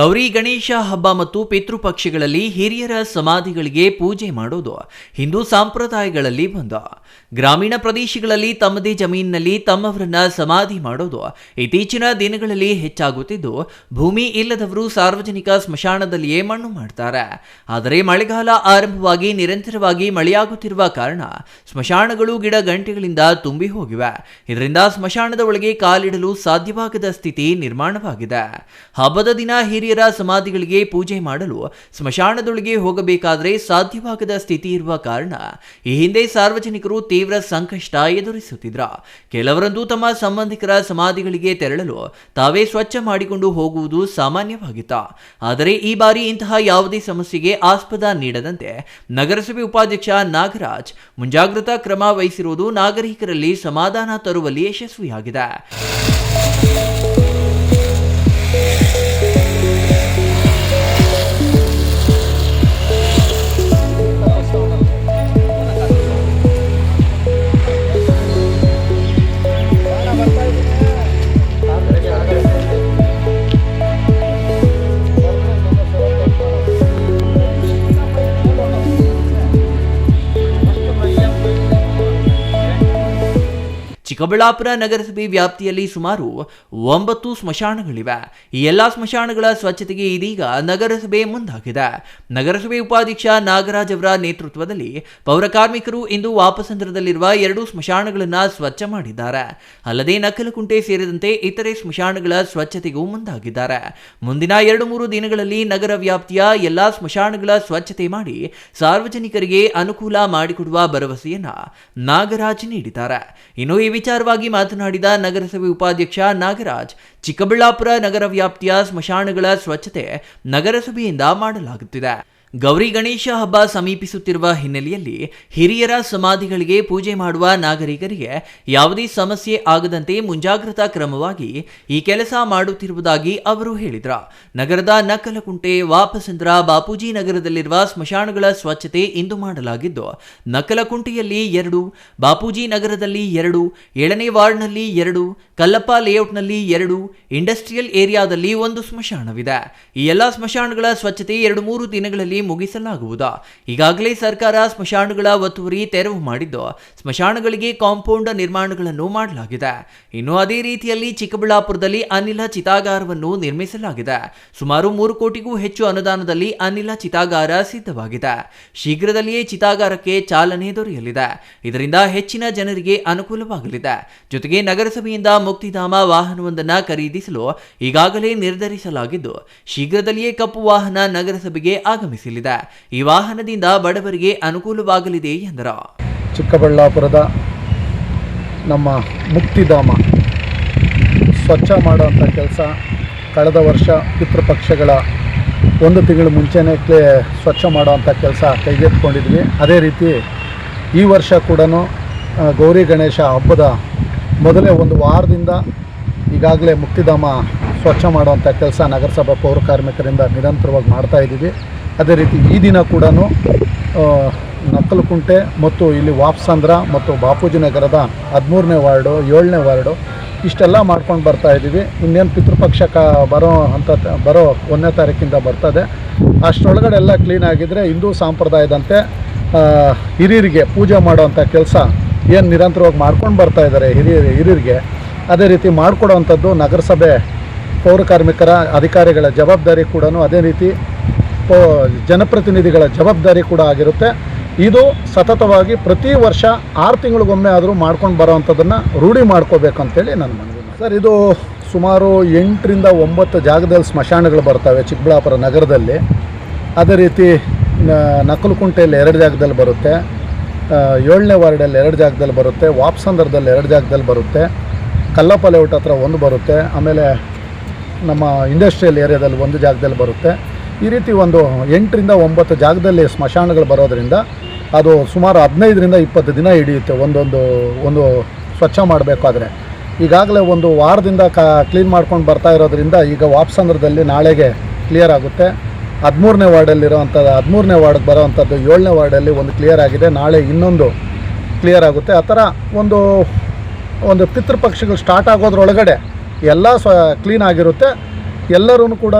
ಗೌರಿ ಗಣೇಶ ಹಬ್ಬ ಮತ್ತು ಪಿತೃಪಕ್ಷಗಳಲ್ಲಿ ಹಿರಿಯರ ಸಮಾಧಿಗಳಿಗೆ ಪೂಜೆ ಮಾಡೋದು ಹಿಂದೂ ಸಂಪ್ರದಾಯಗಳಲ್ಲಿ ಒಂದು ಗ್ರಾಮೀಣ ಪ್ರದೇಶಗಳಲ್ಲಿ ತಮ್ಮದೇ ಜಮೀನಿನಲ್ಲಿ ತಮ್ಮವರನ್ನ ಸಮಾಧಿ ಮಾಡೋದು ಇತ್ತೀಚಿನ ದಿನಗಳಲ್ಲಿ ಹೆಚ್ಚಾಗುತ್ತಿದ್ದು, ಭೂಮಿ ಇಲ್ಲದವರು ಸಾರ್ವಜನಿಕ ಸ್ಮಶಾನದಲ್ಲಿಯೇ ಮಣ್ಣು ಮಾಡ್ತಾರೆ. ಆದರೆ ಮಳೆಗಾಲ ಆರಂಭವಾಗಿ ನಿರಂತರವಾಗಿ ಮಳೆಯಾಗುತ್ತಿರುವ ಕಾರಣ ಸ್ಮಶಾನಗಳು ಗಿಡ ಗಂಟೆಗಳಿಂದ ತುಂಬಿ ಹೋಗಿವೆ. ಇದರಿಂದ ಸ್ಮಶಾನದ ಒಳಗೆ ಕಾಲಿಡಲು ಸಾಧ್ಯವಾಗದ ಸ್ಥಿತಿ ನಿರ್ಮಾಣವಾಗಿದೆ. ಹಬ್ಬದ ದಿನ ಹಿರಿಯರ ಸಮಾಧಿಗಳಿಗೆ ಪೂಜೆ ಮಾಡಲು ಸ್ಮಶಾನದೊಳಗೆ ಹೋಗಬೇಕಾದರೆ ಸಾಧ್ಯವಾಗದ ಸ್ಥಿತಿ ಇರುವ ಕಾರಣ ಈ ಹಿಂದೆ ಸಾರ್ವಜನಿಕರು ತೀವ್ರ ಸಂಕಷ್ಟ ಎದುರಿಸುತ್ತಿದ್ರ. ಕೆಲವರಂತೂ ತಮ್ಮ ಸಂಬಂಧಿಕರ ಸಮಾಧಿಗಳಿಗೆ ತೆರಳಲು ತಾವೇ ಸ್ವಚ್ಛ ಮಾಡಿಕೊಂಡು ಹೋಗುವುದು ಸಾಮಾನ್ಯವಾಗಿತ್ತು. ಆದರೆ ಈ ಬಾರಿ ಇಂತಹ ಯಾವುದೇ ಸಮಸ್ಯೆಗೆ ಆಸ್ಪದ ನೀಡದಂತೆ ನಗರಸಭೆ ಉಪಾಧ್ಯಕ್ಷ ನಾಗರಾಜ್ ಮುಂಜಾಗ್ರತಾ ಕ್ರಮ ವಹಿಸಿರುವುದು ನಾಗರಿಕರಲ್ಲಿ ಸಮಾಧಾನ ತರುವಲ್ಲಿ ಯಶಸ್ವಿಯಾಗಿದೆ. ಚಿಕ್ಕಬಳ್ಳಾಪುರ ನಗರಸಭೆ ವ್ಯಾಪ್ತಿಯಲ್ಲಿ ಸುಮಾರು ಒಂಬತ್ತು ಸ್ಮಶಾನಗಳಿವೆ. ಈ ಎಲ್ಲಾ ಸ್ಮಶಾನಗಳ ಸ್ವಚ್ಛತೆಗೆ ಇದೀಗ ನಗರಸಭೆ ಮುಂದಾಗಿದೆ. ನಗರಸಭೆ ಉಪಾಧ್ಯಕ್ಷ ನಾಗರಾಜ್ ಅವರ ನೇತೃತ್ವದಲ್ಲಿ ಪೌರಕಾರ್ಮಿಕರು ಇಂದು ವಾಪಸಂದ್ರದಲ್ಲಿರುವ ಎರಡು ಸ್ಮಶಾನಗಳನ್ನು ಸ್ವಚ್ಛ ಮಾಡಿದ್ದಾರೆ. ಅಲ್ಲದೆ ನಕಲಕುಂಟೆ ಸೇರಿದಂತೆ ಇತರೆ ಸ್ಮಶಾನಗಳ ಸ್ವಚ್ಛತೆಗೂ ಮುಂದಾಗಿದ್ದಾರೆ. ಮುಂದಿನ ಎರಡು ಮೂರು ದಿನಗಳಲ್ಲಿ ನಗರ ವ್ಯಾಪ್ತಿಯ ಎಲ್ಲಾ ಸ್ಮಶಾನಗಳ ಸ್ವಚ್ಛತೆ ಮಾಡಿ ಸಾರ್ವಜನಿಕರಿಗೆ ಅನುಕೂಲ ಮಾಡಿಕೊಡುವ ಭರವಸೆಯನ್ನ ನಾಗರಾಜ್ ನೀಡಿದ್ದಾರೆ. ಇನ್ನು ಈ ವಿಚಾರವಾಗಿ ಮಾತನಾಡಿದ ನಗರಸಭೆ ಉಪಾಧ್ಯಕ್ಷ ನಾಗರಾಜ್ ಚಿಕ್ಕಬಳ್ಳಾಪುರ ನಗರ ವ್ಯಾಪ್ತಿಯ ಸ್ಮಶಾನಗಳ ಸ್ವಚ್ಛತೆ ನಗರಸಭೆಯಿಂದ ಮಾಡಲಾಗುತ್ತಿದೆ. ಗೌರಿ ಗಣೇಶ ಹಬ್ಬ ಸಮೀಪಿಸುತ್ತಿರುವ ಹಿನ್ನೆಲೆಯಲ್ಲಿ ಹಿರಿಯರ ಸಮಾಧಿಗಳಿಗೆ ಪೂಜೆ ಮಾಡುವ ನಾಗರಿಕರಿಗೆ ಯಾವುದೇ ಸಮಸ್ಯೆ ಆಗದಂತೆ ಮುಂಜಾಗ್ರತಾ ಕ್ರಮವಾಗಿ ಈ ಕೆಲಸ ಮಾಡುತ್ತಿರುವುದಾಗಿ ಅವರು ಹೇಳಿದರು. ನಗರದ ನಕಲಕುಂಟೆ ವಾಪಸಂದ್ರ ಬಾಪೂಜಿ ನಗರದಲ್ಲಿರುವ ಸ್ಮಶಾನಗಳ ಸ್ವಚ್ಛತೆ ಇಂದು ಮಾಡಲಾಗಿದ್ದು, ನಕಲಕುಂಟೆಯಲ್ಲಿ ಎರಡು, ಬಾಪೂಜಿ ನಗರದಲ್ಲಿ ಎರಡು, ಏಳನೇ ವಾರ್ಡ್ನಲ್ಲಿ ಎರಡು, ಕಲ್ಲಪ್ಪ ಲೇಔಟ್ನಲ್ಲಿ ಎರಡು, ಇಂಡಸ್ಟ್ರಿಯಲ್ ಏರಿಯಾದಲ್ಲಿ ಒಂದು ಸ್ಮಶಾನವಿದೆ. ಈ ಎಲ್ಲ ಸ್ಮಶಾನಗಳ ಸ್ವಚ್ಛತೆ ಎರಡು ಮೂರು ದಿನಗಳಲ್ಲಿ ಮುಗಿಸಲಾಗುವುದು. ಈಗಾಗಲೇ ಸರ್ಕಾರ ಸ್ಮಶಾನಗಳ ಒತ್ತುವರಿ ತೆರವು ಮಾಡಿದ್ದು, ಸ್ಮಶಾನಗಳಿಗೆ ಕಾಂಪೌಂಡ್ ನಿರ್ಮಾಣಗಳನ್ನು ಮಾಡಲಾಗಿದೆ. ಇನ್ನು ಅದೇ ರೀತಿಯಲ್ಲಿ ಚಿಕ್ಕಬಳ್ಳಾಪುರದಲ್ಲಿ ಅನಿಲ ಚಿತಾಗಾರವನ್ನು ನಿರ್ಮಿಸಲಾಗಿದೆ. ಸುಮಾರು ಮೂರು ಕೋಟಿಗೂ ಹೆಚ್ಚು ಅನುದಾನದಲ್ಲಿ ಅನಿಲ ಚಿತಾಗಾರ ಸಿದ್ಧವಾಗಿದೆ. ಶೀಘ್ರದಲ್ಲಿಯೇ ಚಿತಾಗಾರಕ್ಕೆ ಚಾಲನೆ ದೊರೆಯಲಿದೆ. ಇದರಿಂದ ಹೆಚ್ಚಿನ ಜನರಿಗೆ ಅನುಕೂಲವಾಗಲಿದೆ. ಜೊತೆಗೆ ನಗರಸಭೆಯಿಂದ ಮುಕ್ತಿಧಾಮ ವಾಹನವೊಂದನ್ನು ಖರೀದಿಸಲು ಈಗಾಗಲೇ ನಿರ್ಧರಿಸಲಾಗಿದ್ದು, ಶೀಘ್ರದಲ್ಲಿಯೇ ಕಪ್ಪು ವಾಹನ ನಗರಸಭೆಗೆ ಆಗಮಿಸಲಿದೆ ಈ ವಾಹನದಿಂದ ಬಡವರಿಗೆ ಅನುಕೂಲವಾಗಲಿದೆ ಎಂದರು. ಚಿಕ್ಕಬಳ್ಳಾಪುರದ ನಮ್ಮ ಮುಕ್ತಿಧಾಮ ಸ್ವಚ್ಛ ಮಾಡುವಂಥ ಕೆಲಸ ಕಳೆದ ವರ್ಷ ಪಿತೃಪಕ್ಷಗಳ ಒಂದು ತಿಂಗಳು ಮುಂಚೆನೇ ಸ್ವಚ್ಛ ಮಾಡುವಂಥ ಕೆಲಸ ಕೈಗೆತ್ತಿಕೊಂಡಿದ್ವಿ. ಅದೇ ರೀತಿ ಈ ವರ್ಷ ಕೂಡ ಗೌರಿ ಗಣೇಶ ಹಬ್ಬದ ಮೊದಲೇ ಒಂದು ವಾರದಿಂದ ಈಗಾಗಲೇ ಮುಕ್ತಿಧಾಮ ಸ್ವಚ್ಛ ಮಾಡುವಂಥ ಕೆಲಸ ನಗರಸಭಾ ಪೌರ ಕಾರ್ಮಿಕರಿಂದ ನಿರಂತರವಾಗಿ ಮಾಡ್ತಾ ಇದ್ದೀವಿ. ಅದೇ ರೀತಿ ಈ ದಿನ ಕೂಡ ನಕ್ಕಲಕುಂಟೆ ಮತ್ತು ಇಲ್ಲಿ ವಾಪ್ಸಂದ್ರ ಮತ್ತು ಬಾಪೂಜಿ ನಗರದ ಹದಿಮೂರನೇ ವಾರ್ಡು, ಏಳನೇ ವಾರ್ಡು ಇಷ್ಟೆಲ್ಲ ಮಾಡ್ಕೊಂಡು ಬರ್ತಾ ಇದ್ದೀವಿ. ಇನ್ನೇನು ಪಿತೃಪಕ್ಷ ಕ ಬರೋ ಅಂತ ಬರೋ ಒಂದನೇ ತಾರೀಕಿಂದ ಬರ್ತದೆ. ಅಷ್ಟರೊಳಗಡೆ ಎಲ್ಲ ಕ್ಲೀನ್ ಆಗಿದ್ದರೆ ಹಿಂದೂ ಸಂಪ್ರದಾಯದಂತೆ ಹಿರಿಯರಿಗೆ ಪೂಜೆ ಮಾಡೋವಂಥ ಕೆಲಸ ಏನು ನಿರಂತರವಾಗಿ ಮಾಡ್ಕೊಂಡು ಬರ್ತಾ ಇದ್ದಾರೆ ಹಿರಿಯ, ಹಿರಿಯರಿಗೆ, ಅದೇ ರೀತಿ ಮಾಡಿಕೊಡೋವಂಥದ್ದು ನಗರಸಭೆ ಪೌರ ಕಾರ್ಮಿಕರ ಅಧಿಕಾರಿಗಳ ಜವಾಬ್ದಾರಿ ಕೂಡ ಅದೇ ರೀತಿ ಜನಪ್ರತಿನಿಧಿಗಳ ಜವಾಬ್ದಾರಿ ಕೂಡ ಆಗಿರುತ್ತೆ. ಇದು ಸತತವಾಗಿ ಪ್ರತಿ ವರ್ಷ ಆರು ತಿಂಗಳಿಗೊಮ್ಮೆ ಆದರೂ ಮಾಡ್ಕೊಂಡು ಬರೋವಂಥದ್ದನ್ನು ರೂಢಿ ಮಾಡ್ಕೋಬೇಕಂತೇಳಿ ನಾನು ಮನವಿ ಸರ್, ಇದು ಸುಮಾರು ಎಂಟರಿಂದ ಒಂಬತ್ತು ಜಾಗದಲ್ಲಿ ಸ್ಮಶಾನಗಳು ಬರ್ತವೆ ಚಿಕ್ಕಬಳ್ಳಾಪುರ ನಗರದಲ್ಲಿ. ಅದೇ ರೀತಿ ನಕಲುಕುಂಟೆಯಲ್ಲಿ ಎರಡು ಜಾಗದಲ್ಲಿ ಬರುತ್ತೆ. ಏಳನೇ ವಾರ್ಡಲ್ಲಿ ಎರಡು ಜಾಗದಲ್ಲಿ ಬರುತ್ತೆ. ವಾಪ್ಸಂದರದಲ್ಲಿ ಎರಡು ಜಾಗದಲ್ಲಿ ಬರುತ್ತೆ. ಕಲ್ಲಪ್ಪ ಲೇಔಟ್ ಹತ್ರ ಒಂದು ಬರುತ್ತೆ. ಆಮೇಲೆ ನಮ್ಮ ಇಂಡಸ್ಟ್ರಿಯಲ್ ಏರಿಯಾದಲ್ಲಿ ಒಂದು ಜಾಗದಲ್ಲಿ ಬರುತ್ತೆ. ಈ ರೀತಿ ಒಂದು ಎಂಟರಿಂದ ಒಂಬತ್ತು ಜಾಗದಲ್ಲಿ ಸ್ಮಶಾನಗಳು ಬರೋದರಿಂದ ಅದು ಸುಮಾರು ಹದಿನೈದರಿಂದ ಇಪ್ಪತ್ತು ದಿನ ಹಿಡಿಯುತ್ತೆ. ಒಂದೊಂದು, ಒಂದು ಸ್ವಚ್ಛ ಮಾಡಬೇಕಾದ್ರೆ. ಈಗಾಗಲೇ ಒಂದು ವಾರದಿಂದ ಕ ಕ್ಲೀನ್ ಮಾಡ್ಕೊಂಡು ಬರ್ತಾ ಇರೋದ್ರಿಂದ ಈಗ ವಾಪ್ಸಂದ್ರದಲ್ಲಿ ನಾಳೆಗೆ ಕ್ಲಿಯರ್ ಆಗುತ್ತೆ. ಹದಿಮೂರನೇ ವಾರ್ಡಲ್ಲಿರೋವಂಥದ್ದು ಹದಿಮೂರನೇ ವಾರ್ಡ್ಗೆ ಬರೋವಂಥದ್ದು ಏಳನೇ ವಾರ್ಡಲ್ಲಿ ಒಂದು ಕ್ಲಿಯರ್ ಆಗಿದೆ. ನಾಳೆ ಇನ್ನೊಂದು ಕ್ಲಿಯರ್ ಆಗುತ್ತೆ. ಆ ಥರ ಒಂದು ಒಂದು ಪಿತೃಪಕ್ಷಗಳು ಸ್ಟಾರ್ಟ್ ಆಗೋದ್ರೊಳಗಡೆ ಎಲ್ಲ ಸ್ವ ಕ್ಲೀನ್ ಆಗಿರುತ್ತೆ. ಎಲ್ಲರೂ ಕೂಡ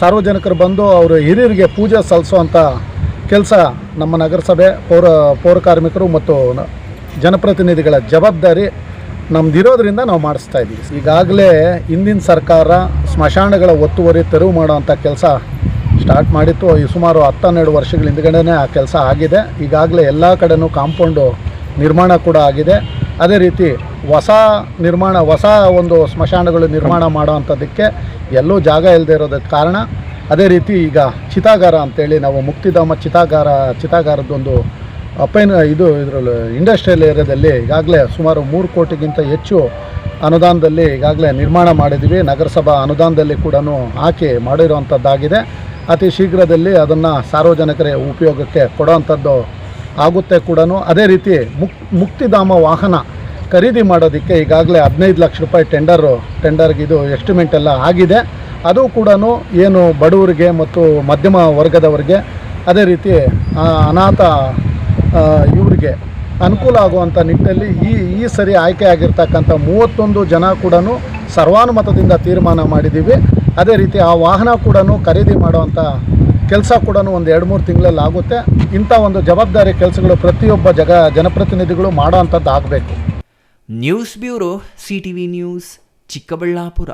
ಸಾರ್ವಜನಿಕರು ಬಂದು ಅವರು ಹಿರಿಯರಿಗೆ ಪೂಜೆ ಸಲ್ಲಿಸುವಂಥ ಕೆಲಸ ನಮ್ಮ ನಗರಸಭೆ ಪೌರ ಪೌರ ಕಾರ್ಮಿಕರು ಮತ್ತು ಜನಪ್ರತಿನಿಧಿಗಳ ಜವಾಬ್ದಾರಿ ನಮ್ದಿರೋದ್ರಿಂದ ನಾವು ಮಾಡಿಸ್ತಾ ಇದ್ದೀವಿ. ಈಗಾಗಲೇ ಹಿಂದಿನ ಸರ್ಕಾರ ಸ್ಮಶಾನಗಳ ಒತ್ತುವರಿ ತೆರವು ಮಾಡುವಂಥ ಕೆಲಸ ಸ್ಟಾರ್ಟ್ ಮಾಡಿತ್ತು. ಈ ಸುಮಾರು ಹತ್ತನ್ನೆರಡು ವರ್ಷಗಳ ಹಿಂದ್ಗಡೆನೇ ಆ ಕೆಲಸ ಆಗಿದೆ. ಈಗಾಗಲೇ ಎಲ್ಲ ಕಡೆನೂ ಕಾಂಪೌಂಡು ನಿರ್ಮಾಣ ಕೂಡ ಆಗಿದೆ. ಅದೇ ರೀತಿ ಹೊಸ ನಿರ್ಮಾಣ, ಹೊಸ ಒಂದು ಸ್ಮಶಾನಗಳು ನಿರ್ಮಾಣ ಮಾಡೋವಂಥದ್ದಕ್ಕೆ ಎಲ್ಲೂ ಜಾಗ ಇಲ್ಲದೆ ಇರೋದಕ್ಕೆ ಕಾರಣ ಅದೇ ರೀತಿ ಈಗ ಚಿತಾಗಾರ ಅಂತೇಳಿ ನಾವು ಮುಕ್ತಿಧಾಮ ಚಿತಾಗಾರ, ಚಿತಾಗಾರದೊಂದು ಅಪೈನ್ ಇದು ಇದರಲ್ಲಿ ಇಂಡಸ್ಟ್ರಿಯಲ್ ಏರಿಯಾದಲ್ಲಿ ಈಗಾಗಲೇ ಸುಮಾರು ಮೂರು ಕೋಟಿಗಿಂತ ಹೆಚ್ಚು ಅನುದಾನದಲ್ಲಿ ಈಗಾಗಲೇ ನಿರ್ಮಾಣ ಮಾಡಿದ್ದೀವಿ. ನಗರಸಭಾ ಅನುದಾನದಲ್ಲಿ ಕೂಡ ಹಾಕಿ ಮಾಡಿರುವಂಥದ್ದಾಗಿದೆ ಅತಿ ಶೀಘ್ರದಲ್ಲಿ ಅದನ್ನು ಸಾರ್ವಜನಿಕರ ಉಪಯೋಗಕ್ಕೆ ಕೊಡೋವಂಥದ್ದು ಆಗುತ್ತೆ ಕೂಡ ಅದೇ ರೀತಿ ಮುಕ್, ಮುಕ್ತಿಧಾಮ ವಾಹನ ಖರೀದಿ ಮಾಡೋದಕ್ಕೆ ಈಗಾಗಲೇ ಹದಿನೈದು ಲಕ್ಷ ರೂಪಾಯಿ ಟೆಂಡರು ಟೆಂಡರ್ಗೆ ಇದು ಎಸ್ಟಿಮೇಟ್ ಎಲ್ಲ ಆಗಿದೆ. ಅದು ಕೂಡ ಏನು ಬಡವರಿಗೆ ಮತ್ತು ಮಧ್ಯಮ ವರ್ಗದವರಿಗೆ ಅದೇ ರೀತಿ ಅನಾಥ ಇವರಿಗೆ ಅನುಕೂಲ ಆಗುವಂಥ ನಿಟ್ಟಿನಲ್ಲಿ ಈ ಈ ಸರಿ ಆಯ್ಕೆ ಆಗಿರ್ತಕ್ಕಂಥ ಮೂವತ್ತೊಂದು ಜನ ಕೂಡ ಸರ್ವಾನುಮತದಿಂದ ತೀರ್ಮಾನ ಮಾಡಿದ್ದೀವಿ. ಅದೇ ರೀತಿ ಆ ವಾಹನ ಕೂಡ ಖರೀದಿ ಮಾಡುವಂಥ ಕೆಲಸ ಕೂಡ ಒಂದು ಎರಡು ಮೂರು ತಿಂಗಳಲ್ಲಿ ಆಗುತ್ತೆ. ಇಂಥ ಒಂದು ಜವಾಬ್ದಾರಿ ಕೆಲಸಗಳು ಪ್ರತಿಯೊಬ್ಬ ಜಗ, ಜನಪ್ರತಿನಿಧಿಗಳು ಮಾಡೋ ಅಂಥದ್ದು ಆಗಬೇಕು news bureau CTV news Chikkaballapura.